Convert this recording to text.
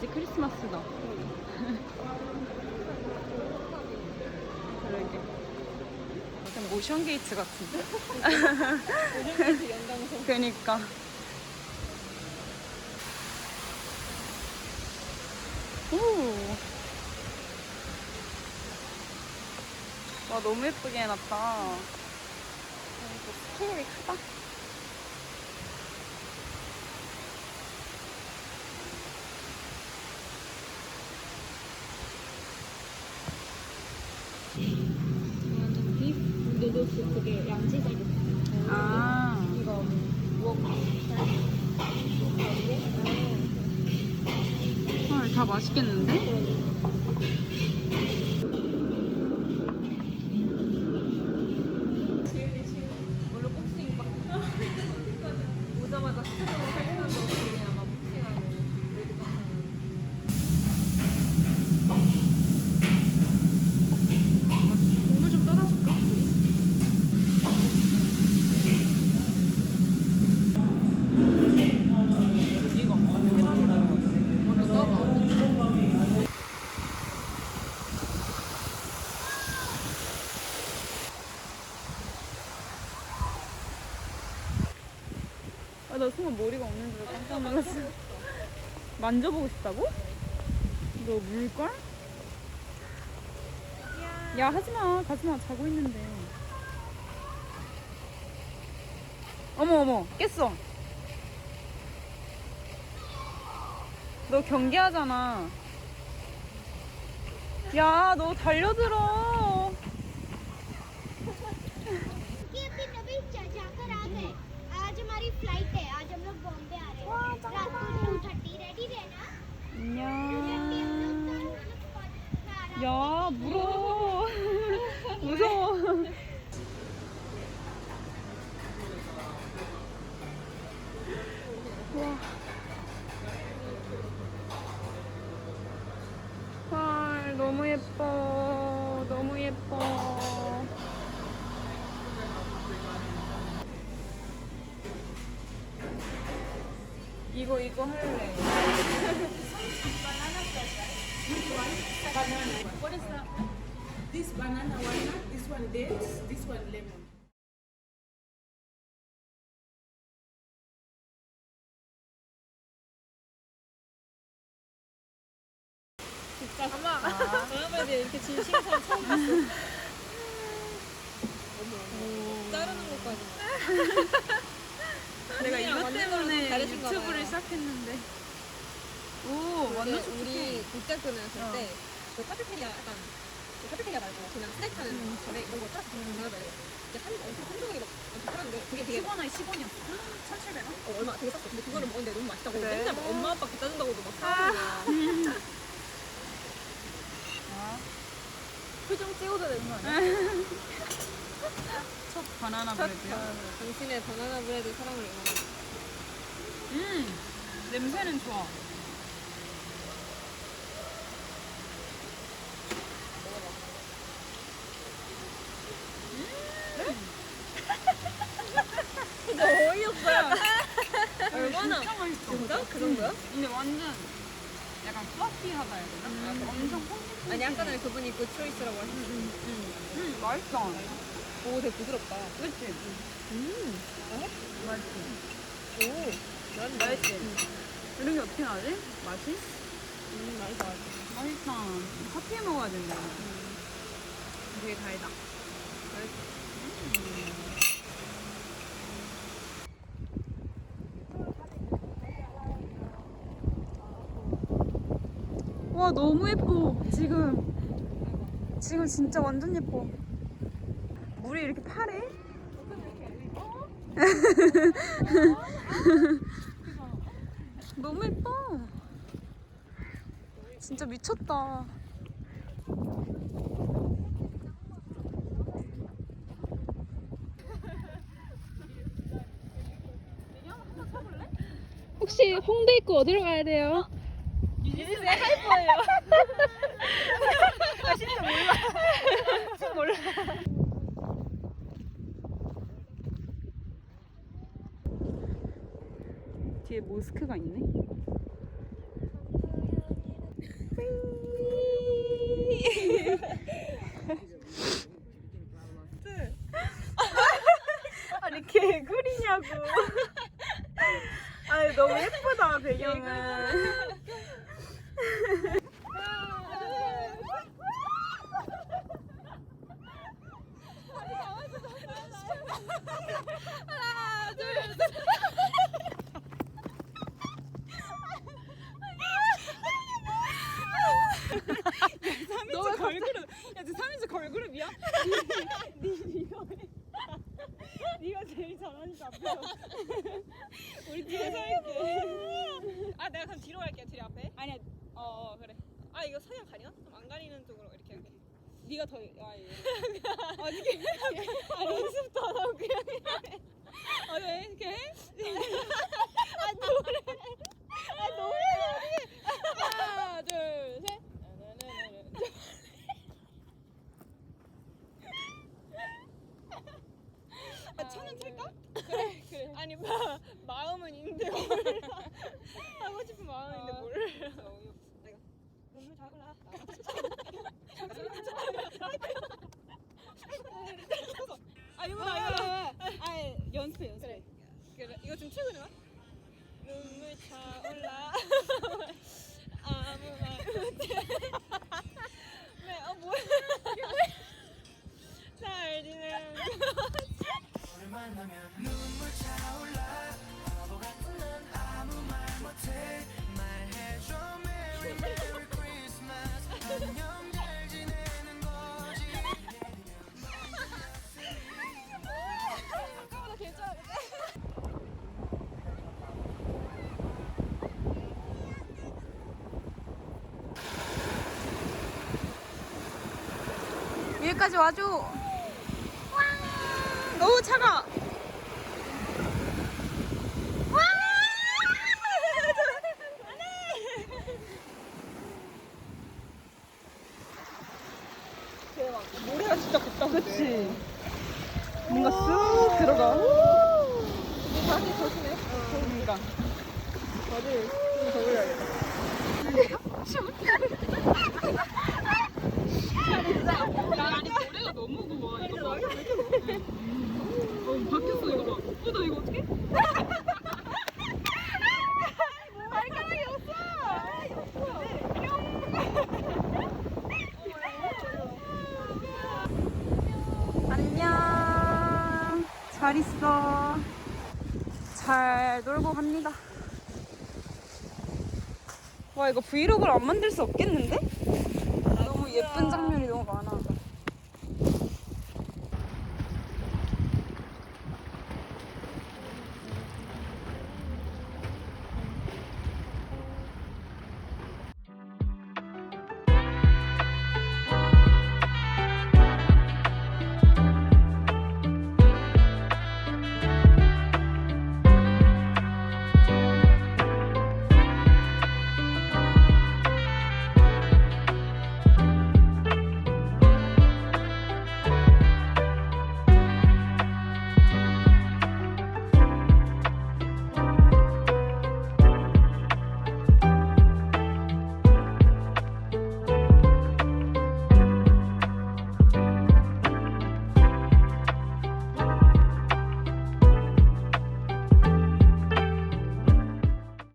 아직 크리스마스다. 그러게. 약간 모션 게이트 같은데? 그니까. 오. 와, 너무 예쁘게 해놨다. 아, 이거 스케일이 크다. 완전 비프 누들스 그게 양지가 있어. 아. 이거 웍. 헐, 다 맛있겠는데? 원래 복싱 막 오자마자 스타일로 생각나는 거 그냥 막 복싱하고 레드카펫 국물 좀 떠다줄까? 이거 먼저 써봐. 아, 나 순간 머리가 없는 줄 깜짝 놀랐어. 만져보고 싶다고? 너 물걸? 야, 하지마. 가지마. 자고 있는데. 어머, 어머. 깼어. 너 경계하잖아. 야, 너 달려들어. फ्लाइट है आज हम लोग बॉम्बे आ रहे हैं रात को टू थर्टी रेडी रहना जब भी हम लोग 안녕. कल हम लोग पहुंच- 야, 물어. 무서워. 와. 헐, 너무 예뻐. 너무 예뻐. 이거, 이거 할래. This banana walnut, this one dates, this one lemon. 아마 이렇게 처음 봤어. 어머, 자르는 것까지. 내가 이것 때문에 다르신가 유튜브를 봐요. 시작했는데. 오, 근데 완전 좋게. 우리 국제학교는 했을 어. 때, 그 카페테리아 약간, 그 카페테리아 말고 그냥 스낵 하는 전에 이런 거쫙 전화를 이제 한, 엄청 한정이 막 엄청 팔았는데 그게 되게 10원에 10원이었어. 1,700원? 어, 얼마 되게 쌌어. 근데 그거를 먹었는데 너무 맛있다고 그래? 맨날 막 엄마 아빠 갖다 준다고도 막 사는 거야. 표정 찍어도 되는 거 아니야? 첫 바나나 브레드야. 당신의 바나나 브레드 사랑을 응원합니다. 음, 냄새는 좋아. 진짜 어이없어요. 얼마나 진짜 맛있어. 진짜? 그 정도야? 근데 완전 약간 플러피하다 해야 되나? 약간 엄청 퐁퐁. 아니 아까 전에 그분이 그 초이스라고 하셨어. 음, 맛있다. 오 되게 부드럽다. 그치? 음. 맛있지? 오. 난 맛있지? 이런 게 어떻게 나지? 맛이? 음 맛있어 맛있어. 맛있다. 커피에 먹어야 된다. 되게 달다. 와 너무 예뻐 지금 지금 진짜 완전 예뻐 물이 이렇게 파래? 너무 예뻐 진짜 미쳤다 혹시 홍대 입구 어디로 가야 돼요? 진짜 몰라 몰라. 뒤에 모스크가 있네. 아니 개구리냐고. 아니 너무 예쁘다 배경은. 너왜 니, 니, 니가 제일 잘하니까 앞에서. 우리 뒤에 서 있게. 아 내가 그럼 뒤로 갈게요 뒤 앞에 아니야, 어, 어, 그래. 아 이거 사냥 가리나? 그럼 안 가리는 쪽으로 이렇게 할게 네가 더, 아, 예. 아니, 이게. 아, 연습도 안 하고 그냥 해. 아, 왜 이렇게 해? 아. 아, 노래. 아까보다 괜찮은데? 여기까지 와줘. 너무 차가 진짜 곱다 그치. 뭔가 쑥 들어가. 다시 조심해 그러니까. 다들 좀더 올려야겠다 아니 머리가 너무 고워 이거 봐. 어 바뀌었어 이거 봐. 어 나 이거 어떻게? 발가락이 없어 안녕. 잘 있어. 잘 놀고 갑니다. 와 이거 브이로그를 안 만들 수 없겠는데? 너무 예쁜 장면이 너무 많아.